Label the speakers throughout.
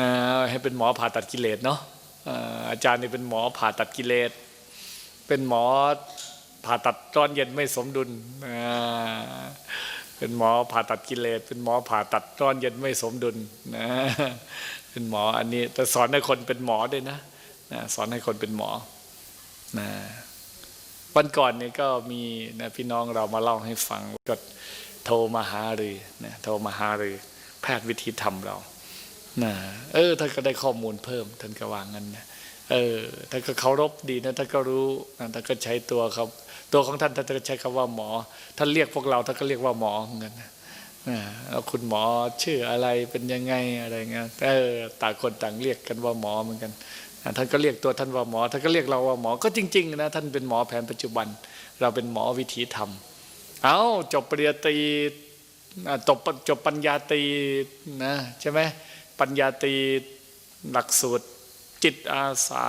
Speaker 1: นะให้เป็นหมอผ่าตัดกิเลสเนาะอาจารย์นี่เป็นหมอผ่าตัดกิเลส เป็นหมอผ่าตัดร้อนเย็นไม่สมดุลเป็นหมอผ่าตัดกิเลส เป็นหมอผ่าตัดร้อนเย็นไม่สมดุลนะเป็นหมออันนี้แต่สอนให้คนเป็นหมอด้วยนะนะสอนให้คนเป็นหมอนะวันก่อนนี่ก็มีนะพี่น้องเรามาเล่าให้ฟังก็โทรมาหารือนะโทรมาหารือแพทย์วิธีทำเรา นะเออท่านก็ได้ข้อมูลเพิ่มท่านก็วางงั้นนะเออท่านก็เคารพดีนะท่านก็รู้นะท่านก็ใช้ตัวครับ ตัวของท่านท่านก็ใช้คำว่าหมอ ท่านเรียกพวกเราท่านก็เรียกว่าหมอเหมือนกันนะแล้วคุณหมอชื่ออะไรเป็นยังไงอะไรเงี้ยเออต่างคนต่างเรียกกันว่าหมอเหมือนกันท่านก็เรียกตัวท่านว่าหมอท่านก็เรียกเราว่าหมอก็จริงๆนะท่านเป็นหมอแผนปัจจุบัน เราเป็นหมอวิถีธรรม เอาจบปริญญาตรีจบจบปัญญาตรีนะใช่ไหม ปัญญาตรีหลักสูตร จิตอาสา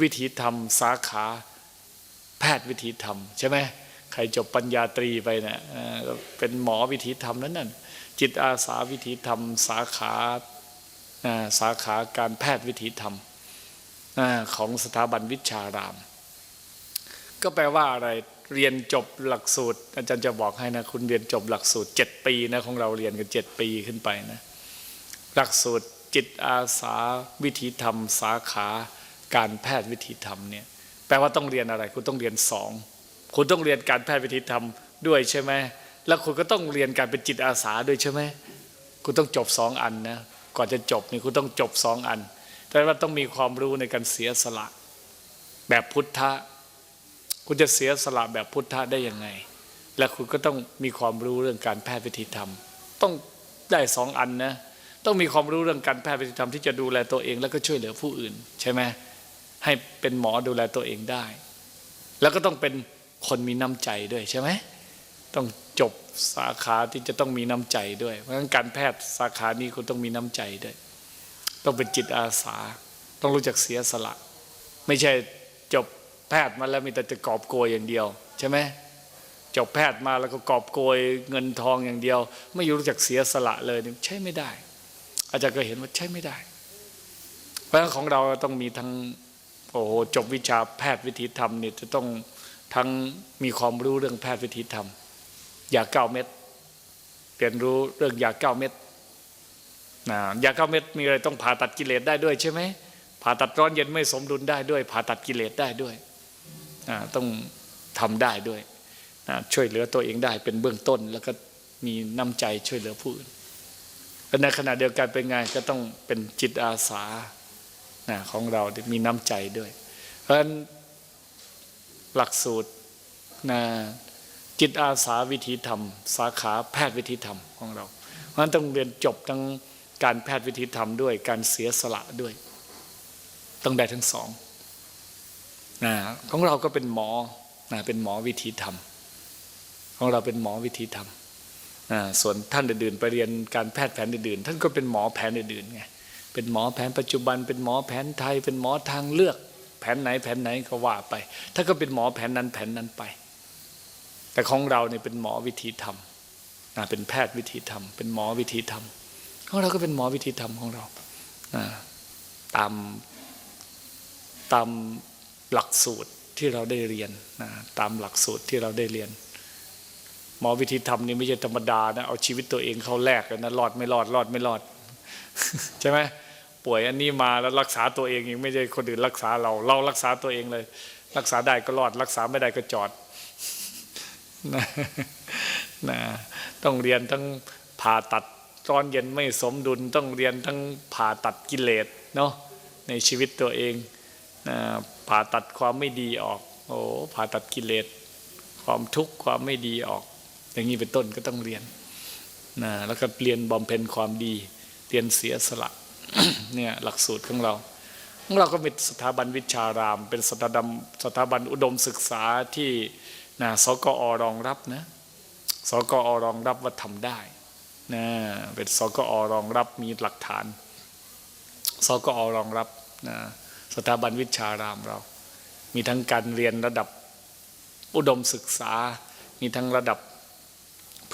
Speaker 1: วิถีธรรม สาขา แพทย์วิถีธรรม ใช่ไหมใครจบปัญญาตรีไปเนะี่ยเป็นหมอวิถีธรรมนั้นนั่นจิตอาสาวิถีธรรม สาขาสาขาการแพทย์วิถีธรรมของสถาบันวิชาราม ก็แปลว่าอะไรเรียนจบหลักสูตร อาจารย์จะบอกให้นะ คุณเรียนจบหลักสูตรเจ็ดปีนะของเราเรียนกันเจ็ดปีขึ้นไปนะ หลักสูตรจิตอาสาวิถีธรรม สาขาการแพทย์วิถีธรรมเนี่ยแปลว่าต้องเรียนอะไร คุณต้องเรียนสองคุณต้องเรียนการแพทย์วิถีธรรมด้วยใช่ไหมแล้วคุณก็ต้องเรียนการเป็นจิตอาสาด้วยใช่ไหมคุณต้องจบสองอันนะก่อนจะจบนี่คุณต้องจบสองอันแต่ว่าต้องมีความรู้ในการเสียสละ แบบพุทธะคุณจะเสียสละแบบพุทธะได้ยังไง และคุณก็ต้องมีความรู้เรื่องการแพทย์วิธีธรรม ต้องได้สองอันนะ ต้องมีความรู้เรื่องการแพทย์วิธีธรรมที่จะดูแลตัวเอง แล้วก็ช่วยเหลือผู้อื่น ใช่ไหมให้เป็นหมอดูแลตัวเองได้ แล้วก็ต้องเป็นคนมีน้ำใจด้วยใช่ไหมต้องจบสาขาที่จะต้องมีน้ำใจด้วย เพราะฉะนั้นการแพทย์สาขานี้คุณต้องมีน้ำใจด้วย ต้องเป็นจิตอาสา ต้องรู้จักเสียสละ ไม่ใช่จบแพทย์มาแล้วมีแต่จะกอบโกยอย่างเดียว ใช่ไหมจบแพทย์มาแล้วก็กอบโกยเงินทองอย่างเดียว ไม่รู้จักเสียสละเลยใช่ไม่ได้ อาจารย์ก็เห็นว่าใช่ไม่ได้ เพราะฉะนั้นของเราต้องมีทั้งโอ้โหจบวิชาแพทย์วิถีธรรมเนี่ยจะต้องทั้งมีความรู้เรื่องแพทย์วิถีธรรมยาเก้าเม็ดเรียนรู้เรื่องยาเก้าเม็ดนะยาเก้าเม็ดมีอะไรต้องผ่าตัดกิเลสได้ด้วยใช่ไหมผ่าตัดร้อนเย็นไม่สมดุลได้ด้วย ผ่าตัดกิเลสได้ด้วยนะต้องทำได้ด้วยนะช่วยเหลือตัวเองได้เป็นเบื้องต้น แล้วก็มีน้ำใจช่วยเหลือผู้อื่น และในขณะเดียวกันเป็นไงก็ต้องเป็นจิตอาสานะของเรามีน้ำใจด้วย เพราะฉะนั้นหลักสูตรนะจิตอาสาวิธีธรรม สาขาแพทย์วิธีธรรมของเรา เพราะฉะนั้นต้องเรียนจบทั้งการแพทย์วิธีธรรมด้วย การเสียสละด้วย ต้องได้ทั้งสองนะของเราก็เป็นหมอนะเป็นหมอวิธีธรรม ของเราเป็นหมอวิธีธรรม ส่วนท่านอื่นๆไปเรียนการแพทย์แผนอื่นๆ ท่านก็เป็นหมอแผนอื่นๆไงเป็นหมอแผนปัจจุบัน เป็นหมอแผนไทย เป็นหมอทางเลือก แผนไหนแผนไหนก็ว่าไปท่านก็เป็นหมอแผนนั้นแผนนั้นไป แต่ของเราเนี่ยเป็นหมอวิธีธรรมเป็นแพทย์วิธีธรรม เป็นหมอวิธีธรรมของเราก็เป็นหมอวิธีธรรมของเราตามตามหลักสูตรที่เราได้เรียนตามหลักสูตรที่เราได้เรียน มอวิธีธรรมนี่ไม่ใช่ธรรมดานะเอาชีวิตตัวเองเข้าแลกกันนะรอดไม่รอดรอดไม่รอดใช่ไหมป่วยอันนี้มาแล้วรักษาตัวเองยังไม่ใช่คนอื่นรักษาเรา เรารักษาตัวเองเลย รักษาได้ก็รอด รักษาไม่ได้ก็จอดนะนะต้องเรียนทั้งผ่าตัดร้อนเย็นไม่สมดุลต้องเรียนทั้งผ่าตัดกิเลสเนาะในชีวิตตัวเองนะผ่าตัดความไม่ดีออกโอ้ผ่าตัดกิเลสความทุกข์ความไม่ดีออก อย่างนี้เป็นต้นก็ต้องเรียนนะแล้วก็เรียนบำเพ็ญความดี เรียนเสียสละเนี่ยหลักสูตรของเราของเราก็เป็นสถาบันวิชาราม เป็นสถาบันสถาบันอุดมศึกษาที่นะสกอรองรับนะสกอรองรับว่าทำได้นะเป็นสกอรองรับมีหลักฐานสกอรองรับนะสถาบันวิชารามเรา มีทั้งการเรียนระดับอุดมศึกษา มีทั้งระดับ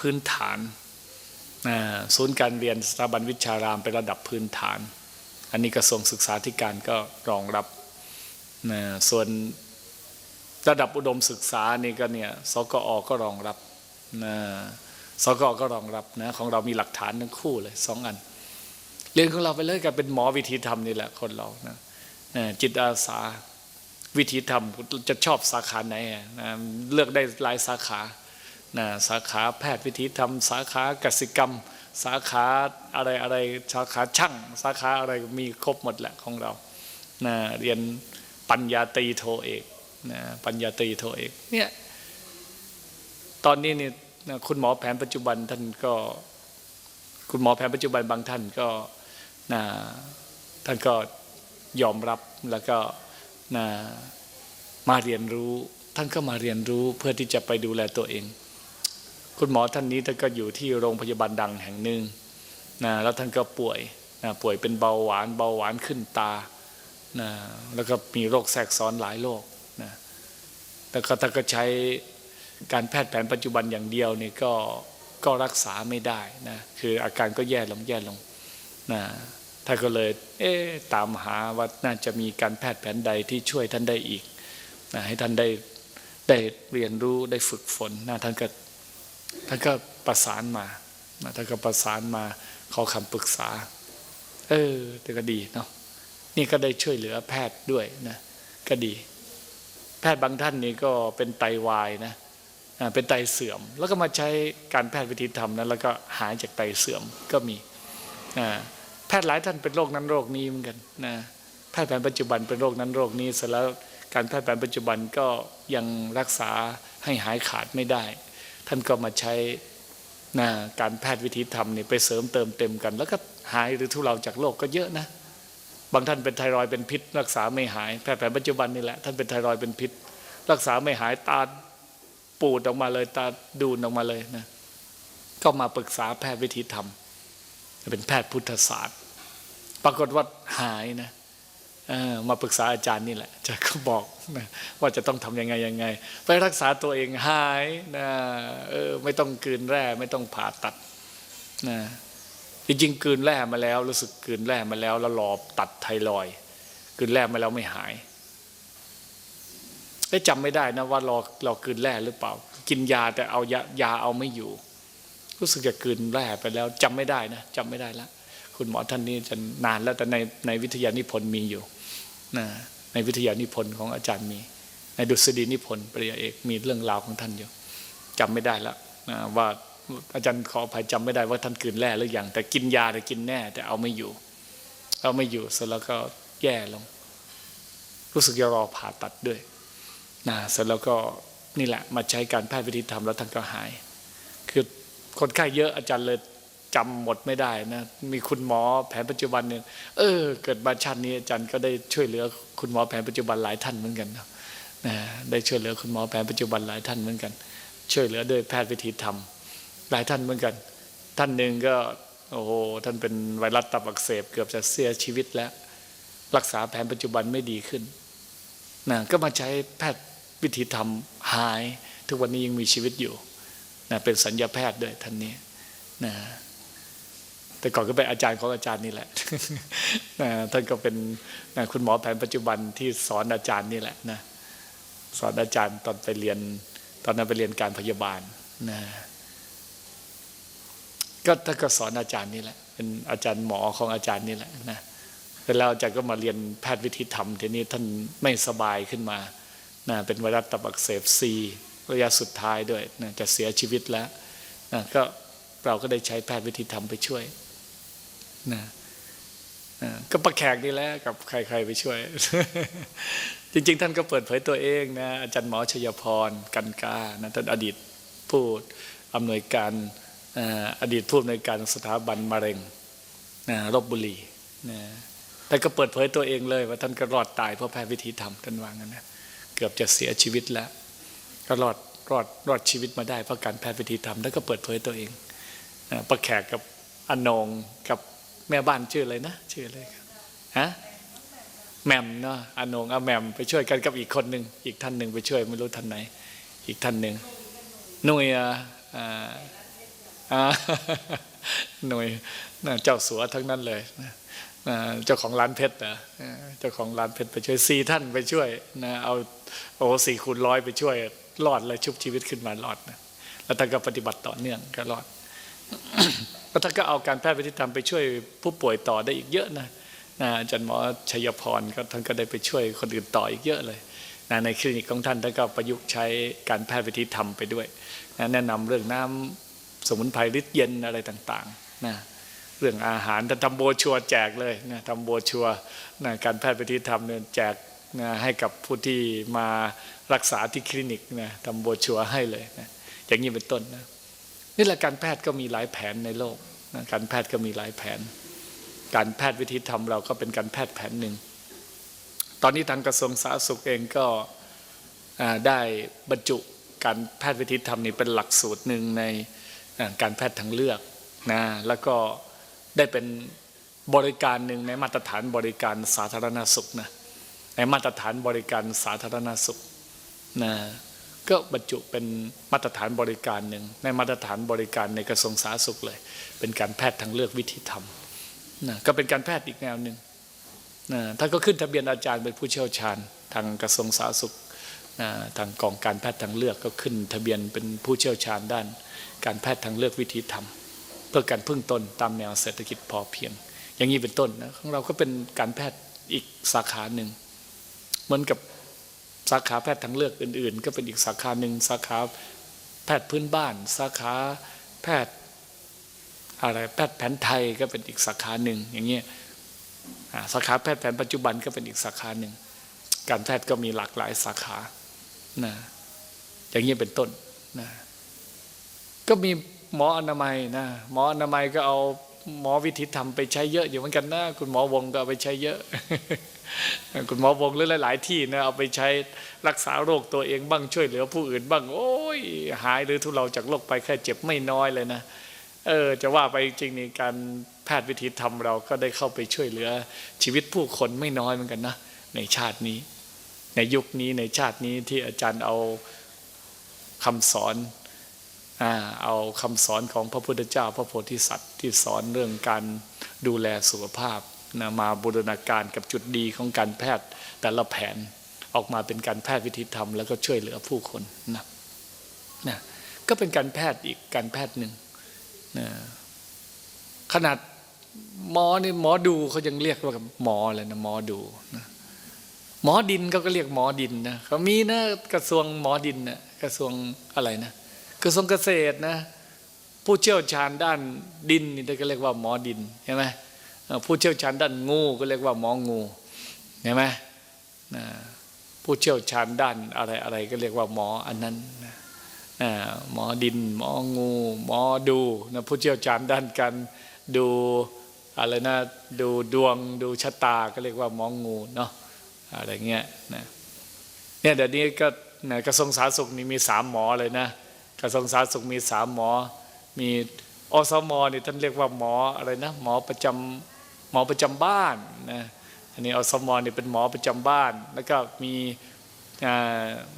Speaker 1: พื้นฐานศูนย์การเรียนสถาบันวิชารามเป็นระดับพื้นฐาน อันนี้กระทรวงศึกษาธิการก็รองรับนะส่วนระดับอุดมศึกษานี่ก็เนี่ยสกอก็รองรับนะสกอก็รองรับนะของเรามีหลักฐานทั้งคู่เลยสองอัน เรียนของเราไปเลยกับเป็นหมอวิธีธรรมนี่แหละคนเรานะนะจิตอาสาวิธีธรรมจะชอบสาขาไหนนะเลือกได้หลายสาขา นะสาขาแพทย์วิธีธรรม สาขากสิกรรม สาขาอะไรอะไรสาขาช่าง สาขาอะไรมีครบหมดแหละของเรานะเรียนปัญญาตรีโทเอกนะปัญญาตรีโทเอกเนี่ยตอนนี้นี่นะคุณหมอแผนปัจจุบันท่านก็คุณหมอแผนปัจจุบันบางท่านก็นะท่านก็ยอมรับแล้วก็นะมาเรียนรู้ ท่านก็มาเรียนรู้เพื่อที่จะไปดูแลตัวเอง คุณหมอท่านนี้ท่านก็อยู่ที่โรงพยาบาลดังแห่งหนึ่งนะแล้วท่านก็ป่วยนะป่วยเป็นเบาหวานเบาหวานขึ้นตานะแล้วก็มีโรคแทรกซ้อนหลายโรคนะแล้วก็ท่านก็ใช้การแพทย์แผนปัจจุบันอย่างเดียวนี่ก็ก็รักษาไม่ได้นะคืออาการก็แย่ลงแย่ลงนะท่านก็เลยเอ๊ตามหาว่าน่าจะมีการแพทย์แผนใดที่ช่วยท่านได้อีกนะให้ท่านได้ได้เรียนรู้ได้ฝึกฝนนะท่านก็ ท่านก็ประสานมาท่านก็ประสานมาขอคำปรึกษา เออแต่ก็ดีเนาะนี่ก็ได้ช่วยเหลือแพทย์ด้วยนะก็ดี แพทย์บางท่านนี่ก็เป็นไตวายนะเป็นไตเสื่อม แล้วก็มาใช้การแพทย์วิธีธรรมนั้นแล้วก็หายจากไตเสื่อมก็มีแพทย์หลายท่านเป็นโรคนั้นโรคนี้เหมือนกันนะแพทย์แผนปัจจุบันเป็นโรคนั้นโรคนี้เสร็จแล้วการแพทย์แผนปัจจุบันก็ยังรักษาให้หายขาดไม่ได้ ท่านก็มาใช้นะการแพทย์วิธีธรรมนี่ไปเสริมเติมเต็มกัน แล้วก็หายหรือทุเลาจากโรคก็เยอะนะ บางท่านเป็นไทรอยด์เป็นพิษ รักษาไม่หายแพทย์แผนปัจจุบันนี่แหละท่านเป็นไทรอยด์เป็นพิษ รักษาไม่หายตาปูดออกมาเลยตาดูนออกมาเลยนะก็มาปรึกษาแพทย์วิธีธรรม เป็นแพทย์พุทธศาสตร์ ปรากฏว่าหายนะเมาปรึกษาอาจารย์นี่แหละอาจารย์ก็บอกนะว่าจะต้องทำยังไงยังไง ไปรักษาตัวเองหายนะเออไม่ต้องกลืนแร่ ไม่ต้องผ่าตัดนะจริงๆกลืนแร่มาแล้ว รู้สึกกลืนแร่มาแล้ว แล้วรอตัดไทรอยกลืนแร่มาแล้วไม่หายได้จำไม่ได้นะว่ารอรอกลืนแร่หรือเปล่า กินยาแต่เอายายาเอาไม่อยู่ รู้สึกจะกลืนแร่ไปแล้วจำไม่ได้นะจำไม่ได้ละคุณหมอท่านนี้จะนานแล้วแต่ในในวิทยานิพนธ์มีอยู่ นะในวิทยานิพนธ์ของอาจารย์มี ในดุษฎีนิพนธ์ปริยาเอกมีเรื่องราวของท่านอยู่จำไม่ได้แล้วนะว่าอาจารย์ขออภัยจำไม่ได้ว่าท่านกลืนแร่หรือยังแต่กินยาแต่กินแน่ แต่เอาไม่อยู่เอาไม่อยู่เสร็จแล้วก็แย่ลง รู้สึกจะรอผ่าตัดด้วยนะเสร็จแล้วก็นี่แหละมาใช้การแพทย์วิธีธรรมแล้วท่านก็หาย คือคนไข้เยอะอาจารย์เลย จำหมดไม่ได้นะ มีคุณหมอแผนปัจจุบันเนี่ยเออ เกิดมาชาตินี้อาจารย์ก็ได้ช่วยเหลือคุณหมอแผนปัจจุบันหลายท่านเหมือนกันนะได้ช่วยเหลือคุณหมอแผนปัจจุบันหลายท่านเหมือนกัน ช่วยเหลือโดยแพทย์วิธีธรรม หลายท่านเหมือนกัน ท่านหนึ่งก็โอ้โหท่านเป็นไวรัสตับอักเสบเกือบจะเสียชีวิตแล้ว รักษาแผนปัจจุบันไม่ดีขึ้นนะก็มาใช้แพทย์วิธีธรรมหาย ทุกวันนี้ยังมีชีวิตอยู่นะเป็นสัญญาแพทย์ด้วยท่านนี้นะ แต่ก่อนก็เป็นอาจารย์ของอาจารย์นี่แหละนะท่านก็เป็นนะคุณหมอแผนปัจจุบันที่สอนอาจารย์นี่แหละนะสอนอาจารย์ตอนไปเรียน ตอนนั้นไปเรียนการพยาบาลนะก็ท่านก็สอนอาจารย์นี่แหละ เป็นอาจารย์หมอของอาจารย์นี่แหละนะแล้วอาจารย์ก็มาเรียนแพทย์วิธีธรรมทีนี้ท่านไม่สบายขึ้นมานะเป็นไวรัสตับอักเสบซีระยะสุดท้ายด้วยนะจะเสียชีวิตแล้วนะก็เราก็ได้ใช้แพทย์วิธีธรรมไปช่วย นะก็ประแขกนี่แหละกับใครๆไปช่วย จริง ๆ ท่านก็เปิดเผยตัวเองนะอาจารย์หมอชยพรกันกานะท่านอดีตผู้อำนวยการอดีตผู้อำนวยการสถาบันมะเร็งนะรบบุรีนะท่านก็เปิดเผยตัวเองเลย ว่าท่านก็รอดตายเพราะแพทย์วิธีธรรมท่านวางั้นนะเกือบจะเสียชีวิตแล้ว ก็รอดรอดรอดชีวิตมาได้เพราะการแพทย์วิธีธรรมแล้วก็เปิดเผยตัวเองนะประแขกกับอนงกับ แม่บ้านชื่ออะไรนะ ชื่ออะไรครับฮะแหมมเนาะอนงเอาแหมมไปช่วยกันกับอีกคนหนึ่งอีกท่านหนึ่งไปช่วยไม่รู้ท่านไหน อีกท่านหนึ่งหน่ยอ่าหน่วยเจ้าสัวทั้งนั้นเลยนะเจ้าของร้านเพชรนะเจ้าของร้านเพชรไปช่วยสี่ท่านไปช่วยนะเอาโอ้สี่คูณร้อยไปช่วยรอดเลยชุบชีวิตขึ้นมารอดนะแล้วท่านก็ปฏิบัติต่อเนื่องก็รอด แล้วท่านก็เอาการแพทย์วิธีธรรมไปช่วยผู้ป่วยต่อได้อีกเยอะนะนะอาจารย์หมอชัยพรก็ท่านก็ได้ไปช่วยคนอื่นต่ออีกเยอะเลยนะในคลินิกของท่านท่านก็ประยุกต์ใช้การแพทย์วิธีธรรมไปด้วยนะแนะนำเรื่องน้ำสมุนไพรฤทธิ์เย็นอะไรต่างๆนะเรื่องอาหารท่านทำโบชัวแจกเลยนะทำโบชัวนะการแพทย์วิธีธรรมเนี่ยแจกนะให้กับผู้ที่มารักษาที่คลินิกนะทำโบชัวให้เลยนะอย่างนี้เป็นต้นนะ นี่แหละการแพทย์ก็มีหลายแผนในโลกนะการแพทย์ก็มีหลายแผน การแพทย์วิธีธรรมเราก็เป็นการแพทย์แผนหนึ่ง ตอนนี้ทางกระทรวงสาธารณสุขเองก็ได้บรรจุการแพทย์วิธีธรรมนี่เป็นหลักสูตรหนึ่งในการแพทย์ทางเลือกนะแล้วก็ได้เป็นบริการหนึ่งในมาตรฐานบริการสาธารณสุขนะในมาตรฐานบริการสาธารณสุขนะ ก็บรรจุเป็นมาตรฐานบริการหนึ่งในมาตรฐานบริการในกระทรวงสาธารณสุขเลย เป็นการแพทย์ทางเลือกวิธีธรรมนะก็เป็นการแพทย์อีกแนวหนึ่งนะท่านก็ขึ้นทะเบียนอาจารย์เป็นผู้เชี่ยวชาญ ทางกระทรวงสาธารณสุขนะทางกองการแพทย์ทางเลือกก็ขึ้นทะเบียนเป็นผู้เชี่ยวชาญด้าน การแพทย์ทางเลือกวิธีธรรม เพื่อการพึ่งตนตามแนวเศรษฐกิจพอเพียง อย่างนี้เป็นต้นนะของเราก็เป็นการแพทย์อีกสาขาหนึ่งเหมือนกับ สาขาแพทย์ทางเลือกอื่น ๆ ก็เป็นอีกสาขาหนึ่งสาขาแพทย์พื้นบ้าน สาขาแพทย์อะไรแพทย์แผนไทยก็เป็นอีกสาขาหนึ่งอย่างเงี้ยสาขาแพทย์แผนปัจจุบันก็เป็นอีกสาขาหนึ่งการแพทย์ก็มีหลากหลายสาขานะอย่างนี้ยเป็นต้นนะก็มีหมออนามัยนะหมออนามัยก็เอาหมอวิธีธรรมไปใช้เยอะอยู่เหมือนกันนะคุณหมอวงก็เอาไปใช้เยอะ คุณหมอวงหรือหลาย ๆ ที่นะเอาไปใช้รักษาโรคตัวเองบ้างช่วยเหลือผู้อื่นบ้าง โอ้ยหายหรือทุเลาจากโรคไปแค่เจ็บไม่น้อยเลยนะเออจะว่าไปจริงๆนี่การแพทย์วิธีธรรมเราก็ได้เข้าไปช่วยเหลือชีวิตผู้คนไม่น้อยเหมือนกันนะในชาตินี้ ในยุคนี้ในชาตินี้ที่อาจารย์เอาคำสอนเอาคำสอนของพระพุทธเจ้า พระโพธิสัตว์ที่สอนเรื่องการดูแลสุขภาพ นะมาบูรณาการกับจุดดีของการแพทย์แต่ละแผนออกมาเป็นการแพทย์วิธีธรรมแล้วก็ช่วยเหลือผู้คนนะนะก็เป็นการแพทย์อีกการแพทย์หนึ่งนะขนาดหมอนี่หมอดูเขายังเรียกว่าหมอเลยนะหมอดูนะหมอดินเขาก็เรียกหมอดินนะเขามีนะกระทรวงหมอดินนะกระทรวงอะไรนะกระทรวงเกษตรนะ ผู้เชี่ยวชาญด้านดินนี่ก็เรียกว่าหมอดินใช่ไหม ผู้เชี่ยวชาญด้านงูก็เรียกว่าหมองูเห็นไหมผู้เชี่ยวชาญด้านอะไรอะไรก็เรียกว่าหมออันนั้นหมอดิน หมองู หมอดูนะผู้เชี่ยวชาญด้านการดูอะไรนะดูดวงดูชะตาก็เรียกว่าหมองูเนาะอะไรเงี้ยนะเนี่ยเดี๋ยวนี้ก็นะกระทรวงสาธารณสุขนี่มีสามหมอเลยนะกระทรวงสาธารณสุขมีสามหมอ มีอสมนี่ท่านเรียกว่าหมออะไรนะหมอประจำ หมอประจำบ้านนะอันนี้อสมนี่ยเป็นหมอประจำบ้าน แล้วก็มี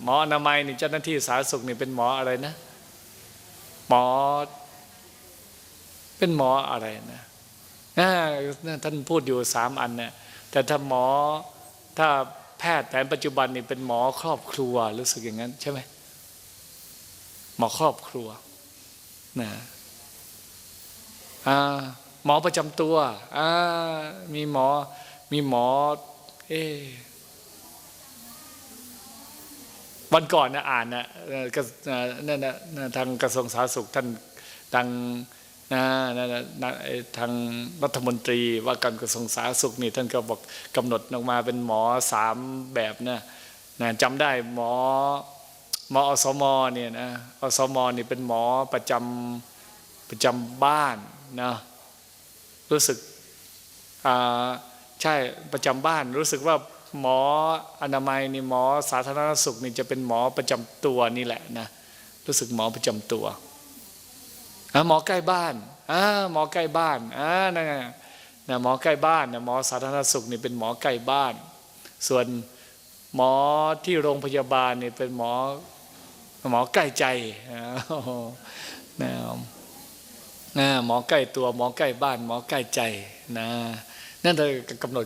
Speaker 1: หมออนามัยนี่เจ้าหน้าที่สาธารณสุขนี่เป็นหมออะไรนะหมอ เป็นหมออะไรนะท่านพูดอยู่สามอันเนี่ยแต่ถ้าหมอถ้าแพทย์แผนปัจจุบันนี่เป็นหมอครอบครัวรู้สึกอย่างนั้นใช่ไหมหมอครอบครัวนะอ่า หมอประจำตัวอมีหมอ มีหมอ เอวันก่อนนะอ่านนะนั่นนะทางกระทรวงสาธารณสุขท่านทางนะนะทางรัฐมนตรีว่าการกระทรวงสาธารณสุขนี่ท่านก็บอกกำหนดออกมาเป็นหมอสามแบบนะนะจำได้หมอหมออสมเนี่ยนะอสมนี่เป็นหมอประจำประจำบ้านนะ รู้สึกใช่ประจำบ้าน รู้สึกว่าหมออนามัยนี่หมอสาธารณสุขนี่จะเป็นหมอประจำตัวนี่แหละนะรู้สึกหมอประจำตัวหมอใกล้บ้านอ่าหมอใกล้บ้านอ่านั่นนะหมอใกล้บ้านนะหมอสาธารณสุขนี่เป็นหมอใกล้บ้าน ส่วนหมอที่โรงพยาบาลนี่เป็นหมอหมอใกล้ใจนะ นะหมอใกล้ตัวหมอใกล้บ้านหมอใกล้ใจนะนั่นเธอกำหนด